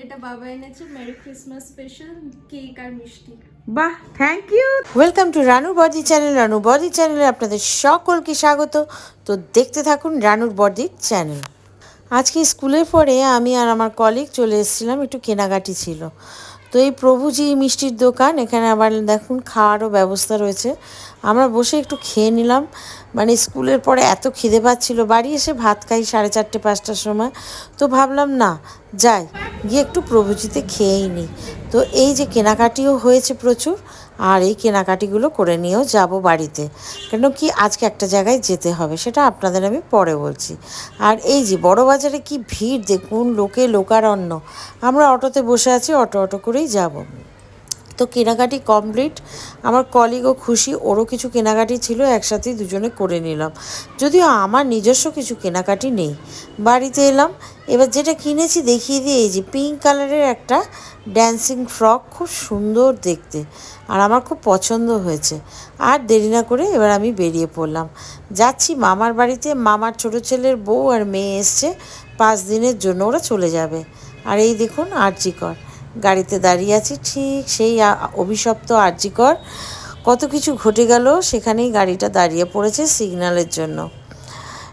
এটা merry Christmas special বাহ thank you welcome to Ranu Boudi channel Ranu Boudi চ্যানেলে আপনাদের সকলকে স্বাগত। তো দেখতে থাকুন রানুর বডি চ্যানেল আজকে স্কুলের পরে আমি আর আমার কলিগ চলে এসেছিলাম, একটু কেনাকাটি ছিল। তো এই প্রভুজি মিষ্টির দোকান, এখানে আবার দেখুন খাওয়ারও ব্যবস্থা রয়েছে। আমরা বসে একটু খেয়ে নিলাম। মানে স্কুলের পরে এত খিদে পাচ্ছিল, বাড়ি এসে ভাত খাই সাড়ে চারটে, পাঁচটার সময়। তো ভাবলাম না, যাই। গিয়ে একটু প্রভুজিতে খেয়েই নিই তো এই যে কেনাকাটিও হয়েছে প্রচুর, আর এই কেনাকাটিগুলো করে নিয়েও যাব বাড়িতে। কেন কি আজকে একটা জায়গায় যেতে হবে, সেটা আপনাদের আমি পরে বলছি। আর এই যে বড় বাজারে কি ভিড়, দেখুন লোকে লোকারণ্য। আমরা অটোতে বসে আছি, অটো অটো করেই যাব। তো কেনাকাটি কমপ্লিট। আমার কলিগও খুশি, ওরও কিছু কেনাকাটি ছিল একসাথেই দুজনে করে নিলাম। যদিও আমার নিজস্ব কিছু কেনাকাটি নেই। বাড়িতে এলাম, এবার যেটা কিনেছি দেখিয়ে দিয়ে এই যে পিঙ্ক কালারের একটা ড্যান্সিং ফ্রক খুব সুন্দর দেখতে। আর আমার খুব পছন্দ হয়েছে। আর দেরি না করে এবার আমি বেরিয়ে পড়লাম। যাচ্ছি মামার বাড়িতে, মামার ছোট ছেলের বউ আর মেয়ে এসছে, পাঁচ দিনের জন্য ওরা চলে যাবে। আর এই দেখুন আরজিকর। গাড়িতে দাঁড়িয়ে আছি। ঠিক সেই অভিশপ্ত আরজিকর কত কিছু ঘটে গেল সেখানেই গাড়িটা দাঁড়িয়ে পড়েছে সিগন্যালের জন্য।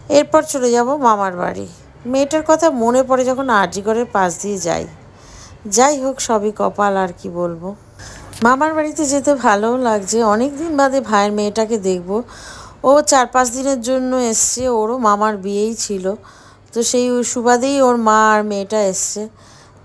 এরপর চলে যাব মামার বাড়ি। মেয়েটার কথা মনে পড়ে যখন আরজিকরের পাশ দিয়ে যাই। যাই হোক, সবই কপাল, আর কি বলব। মামার বাড়িতে যেতে ভালোও লাগছে। অনেক দিন বাদে ভাইয়ের মেয়েটাকে দেখব। ও চার পাঁচ দিনের জন্য এসছে। ওরও মামার বিয়েই ছিল। তো সেই সুবাদেই ওর মা আর মেয়েটা এসছে।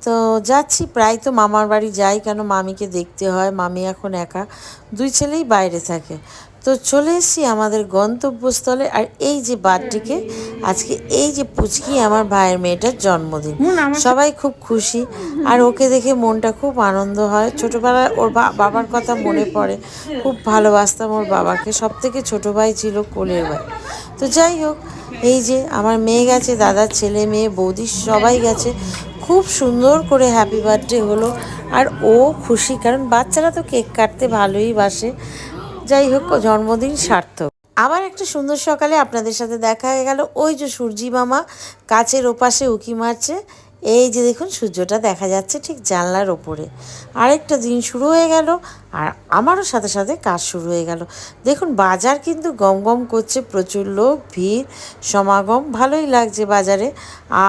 তো যাচ্ছি প্রায় তো মামার বাড়ি যাই কেন মামিকে দেখতে হয় মামি এখন একা দুই ছেলেই বাইরে থাকে। তো চলে এসেছি আমাদের গন্তব্যস্থলে আর এই যে বার্থডেকে আজকে এই যে পুচকি আমার ভাইয়ের মেয়েটার জন্মদিন। সবাই খুব খুশি আর ওকে দেখে মনটা খুব আনন্দ হয়। ছোটোবেলায় ওর বা- বাবার কথা মনে পড়ে খুব ভালোবাসতাম ওর বাবাকে সব থেকে ছোটো ভাই ছিল কোলের ভাই। তো যাই হোক এই যে আমার মেয়ে গেছে দাদার ছেলে মেয়ে বৌদি সবাই গেছে। খুব সুন্দর করে হ্যাপি বার্থডে হলো। আর ও খুশি, কারণ বাচ্চারা তো কেক কাটতে ভালোই বাসে। যাই হোক, জন্মদিন সার্থক। আবার একটা সুন্দর সকালে আপনাদের সাথে দেখা হয়ে গেল। ওই যে সূর্যি মামা কাছের ওপাশে উকি মারছে। এই যে দেখুন, সূর্যটা দেখা যাচ্ছে ঠিক জানলার ওপরে। আরেকটা দিন শুরু হয়ে গেল, আর আমারও সাথে সাথে কাজ শুরু হয়ে গেল। দেখুন, বাজার কিন্তু গম গম করছে, প্রচুর লোক, ভিড়, সমাগম, ভালোই লাগছে বাজারে।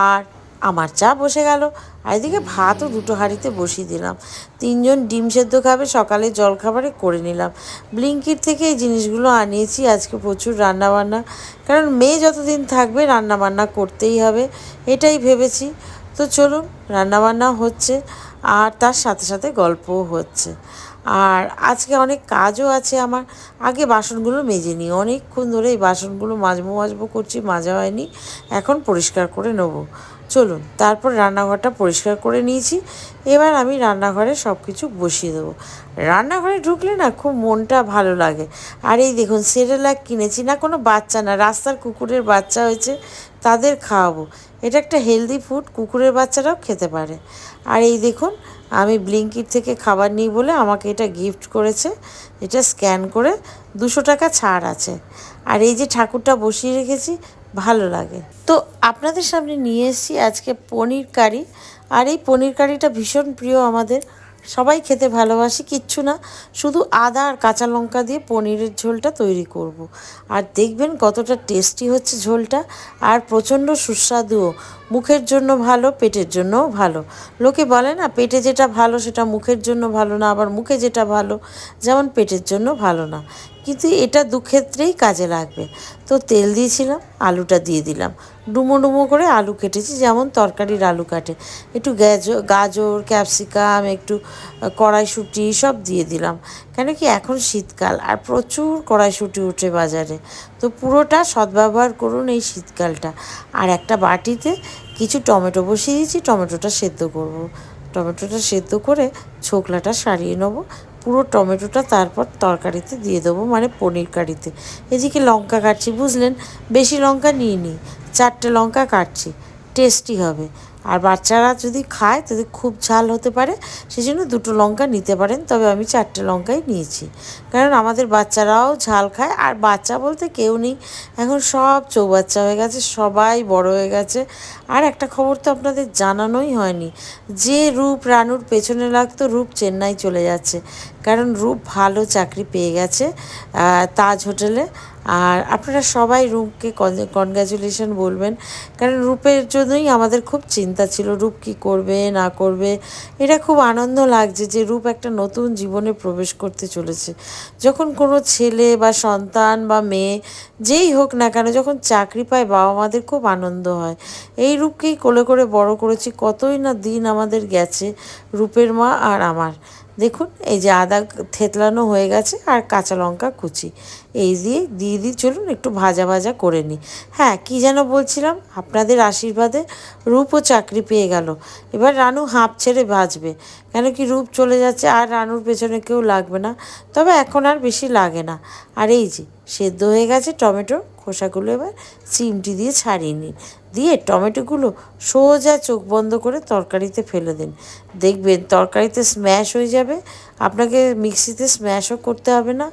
আর আমার চা বসে গেল। আর এদিকে ভাতও দুটো হাঁড়িতে বসিয়ে দিলাম। তিনজন ডিম সেদ্ধ খাবে সকালে জলখাবারে করে নিলাম। ব্লিঙ্কির থেকে এই জিনিসগুলো আনিয়েছি, আজকে প্রচুর রান্না বান্না কারণ মেয়ে যতদিন থাকবে রান্না বান্না করতেই হবে, এটাই ভেবেছি। তো চলুন, রান্নাবান্না হচ্ছে, আর তার সাথে সাথে গল্পও হচ্ছে। আর আজকে অনেক কাজও আছে আমার। আগে বাসনগুলো মেজে নিই। অনেকক্ষণ ধরে এই বাসনগুলো মাজবো মাজবো করছি, মাজা হয়নি। এখন পরিষ্কার করে নেব। চলুন, তারপর রান্নাঘরটা পরিষ্কার করে নিয়েছি। এবার আমি রান্নাঘরে সব কিছু বসিয়ে দেবো। রান্নাঘরে ঢুকলে না খুব মনটা ভালো লাগে। আর এই দেখুন সেরেলাক কিনেছি। না, কোনো বাচ্চা না, রাস্তার কুকুরের বাচ্চা হয়েছে, তাদের খাওয়াবো। এটা একটা হেলদি ফুড কুকুরের বাচ্চারাও খেতে পারে। আর এই দেখুন, আমি ব্লিঙ্কিট থেকে খাবার নিই বলে আমাকে এটা গিফট করেছে। এটা স্ক্যান করে দুশো টাকা ছাড় আছে। আর এই যে ঠাকুরটা বসিয়ে রেখেছি ভালো লাগে। তো আপনাদের সামনে নিয়ে এসেছি আজকে পনির কারি। আর এই পনির কারিটা ভীষণ প্রিয় আমাদের। সবাই খেতে ভালোবাসি, কিচ্ছু না। শুধু আদা আর কাঁচা লঙ্কা দিয়ে পনিরের ঝোলটা তৈরি করব। আর দেখবেন কতটা টেস্টি হচ্ছে ঝোলটা। আর প্রচণ্ড সুস্বাদুও। মুখের জন্য ভালো, পেটের জন্যও ভালো। লোকে বলে না, পেটে যেটা ভালো, সেটা মুখের জন্য ভালো না। আবার মুখে যেটা ভালো, যেমন পেটের জন্য ভালো না। কিন্তু এটা দুক্ষেত্রেই কাজে লাগবে। তো তেল দিয়েছিলাম, আলুটা দিয়ে দিলাম। ডুমো ডুমো করে আলু কেটেছি, যেমন তরকারির আলু কাটে। একটু গাজর গাজর, ক্যাপসিকাম, একটু কড়াইশুঁটি সব দিয়ে দিলাম। কেন কি এখন শীতকাল আর প্রচুর কড়াইশুঁটি উঠে বাজারে। তো পুরোটা সদ্ব্যবহার করুন এই শীতকালটা। আর একটা বাটিতে কিছু টমেটো বসিয়ে দিয়েছি, টমেটোটা সেদ্ধ করব। টমেটোটা সেদ্ধ করে ছোকলাটা সারিয়ে নেব। পুরো টমেটোটা তারপর তরকারিতে দিয়ে দেবো মানে পনির কারিতে। এদিকে লঙ্কা কাটছি, বুঝলেন? বেশি লঙ্কা নিয়ে নিই চারটে লঙ্কা কাটছি টেস্টি হবে। আর বাচ্চারা যদি খায়, তাদের খুব ঝাল হতে পারে সেই জন্য দুটো লঙ্কা নিতে পারেন, তবে আমি চারটে লঙ্কাই নিয়েছি। কারণ আমাদের বাচ্চারাও ঝাল খায়, আর বাচ্চা বলতে কেউ নেই। এখন সব চৌবাচ্চা হয়ে গেছে, সবাই বড় হয়ে গেছে। আর একটা খবর তো আপনাদের জানানোই হয়নি, যে রূপ রানুর পেছনে লাগতো, রূপ চেন্নাই চলে যাচ্ছে। কারণ রূপ ভালো চাকরি পেয়ে গেছে তাজ হোটেলে। আর আপনারা সবাই রূপকে কনগ্র্যাচুলেশন বলবেন। কারণ রূপের জন্যই আমাদের খুব চিন্তা ছিল, রূপ কি করবে, না করবে। এটা খুব আনন্দ লাগছে যে রূপ একটা নতুন জীবনে প্রবেশ করতে চলেছে। যখন কোনো ছেলে বা সন্তান বা মেয়ে যেই হোক না কেন যখন চাকরি পায়, বাবা মাদের খুব আনন্দ হয়। এই রূপকেই কোলে করে বড় করেছি। কতই না দিন আমাদের গেছে, রূপের মা আর আমার। দেখুন, এই যে আদা থেতলানো হয়ে গেছে আর কাঁচা লঙ্কা কুচি। এই দিয়ে দিয়ে দিয়ে চলুন একটু ভাজা ভাজা করে নিই। হ্যাঁ কি যেন বলছিলাম? আপনাদের আশীর্বাদে রূপও চাকরি পেয়ে গেল। এবার রানু হাঁপ ছেড়ে বাঁচবে কেন কি রূপ চলে যাচ্ছে আর রানুর পেছনে কেউ লাগবে না। তবে এখন আর বেশি লাগে না। আর এই যে, সেদ্ধ হয়ে গেছে টমেটো। খোসাগুলো এবার চিমটি দিয়ে ছাড়িয়ে নিন। দিয়ে টমেটোগুলো সোজা চোখ বন্ধ করে তরকারিতে ফেলে দিন। দেখবেন তরকারিতে স্ম্যাশ হয়ে যাবে। আপনাকে মিক্সিতে স্ম্যাশও করতে হবে না।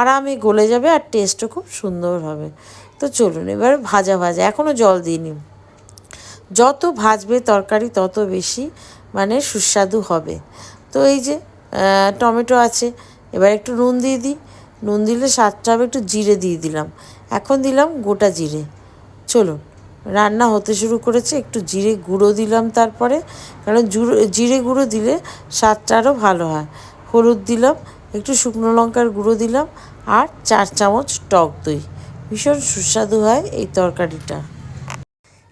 আরামে গলে যাবে আর টেস্টও খুব সুন্দর হবে। তো চলুন এবার ভাজা ভাজা এখনও জল দিইনি। যত ভাজবে তরকারি তত বেশি মানে সুস্বাদু হবে। তো এই যে টমেটো আছে, এবার একটু নুন দিয়ে দিই। নুন দিলে স্বাদটা একটু জিরে দিয়ে দিলাম। এখন দিলাম গোটা জিরে। চলুন, রান্না হতে শুরু করেছে, একটু জিরে গুঁড়ো দিলাম তারপরে, কারণ জিরে গুঁড়ো দিলে স্বাদটা আরও ভালো হয়। হলুদ দিলাম, একটু শুকনো লঙ্কার গুঁড়ো দিলাম, আর চার চামচ টক দই। ভীষণ সুস্বাদু হয় এই তরকারিটা।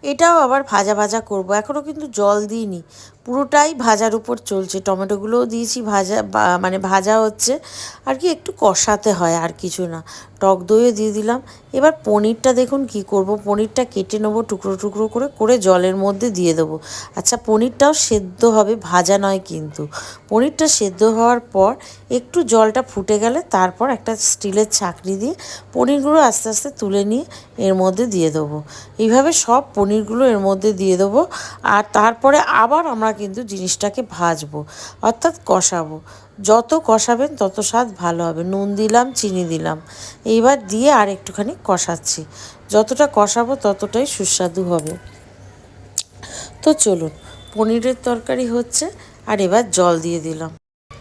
এটাও আবার ভাজা ভাজা করব এখনও কিন্তু জল দিইনি। পুরোটাই ভাজার উপর চলছে। টমেটোগুলোও দিয়েছি ভাজা মানে ভাজা হচ্ছে। আর কি একটু কষাতে হয়, আর কিছু না। টক দইও দিয়ে দিলাম। এবার পনিরটা দেখুন কি করব। পনিরটা কেটে নেব, টুকরো টুকরো করে করে জলের মধ্যে দিয়ে দেবো। আচ্ছা পনিরটাও সেদ্ধ হবে, ভাজা নয় কিন্তু। পনিরটা সেদ্ধ হওয়ার পর একটু জলটা ফুটে গেলে তারপর একটা স্টিলের ছাঁকনি দিয়ে পনিরগুলো আস্তে আস্তে তুলে নিয়ে এর মধ্যে দিয়ে দেবো। এইভাবে সব পনিরগুলো এর মধ্যে দিয়ে দেবো। আর তারপরে আবার আমরা কিন্তু জিনিসটাকে ভাজবো, অর্থাৎ কষাবো। যত কষাবেন তত স্বাদ ভালো হবে। নুন দিলাম, চিনি দিলাম। এইবার দিয়ে আর একটুখানি কষাচ্ছি। যতটা কষাবো ততটাই সুস্বাদু হবে। তো চলুন, পনিরের তরকারি হচ্ছে আর এবার জল দিয়ে দিলাম।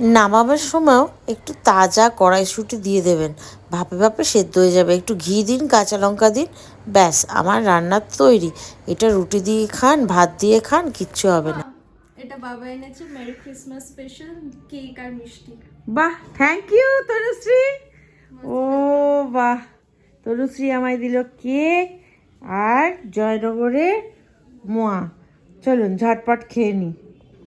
নামাবার সময়ও একটু তাজা কড়াইশুঁটি দিয়ে দেবেন। ভাপে ভাপে সেদ্ধ হয়ে যাবে। একটু ঘি দিন, কাঁচা লঙ্কা দিন। ব্যাস, আমার রান্নার তৈরি। এটা রুটি দিয়ে খান, ভাত দিয়ে খান, কিচ্ছু হবে না। এটা বাবা এনেছে মেরি ক্রিসমাস স্পেশাল কেক আর মিষ্টি। বাহ থ্যাংক ইউ তনুশ্রী। ও বাহ তনুশ্রী আমায় দিল কেক আর জয়নগরের মোয়া। চলুন ঝটপট খেয়ে নিই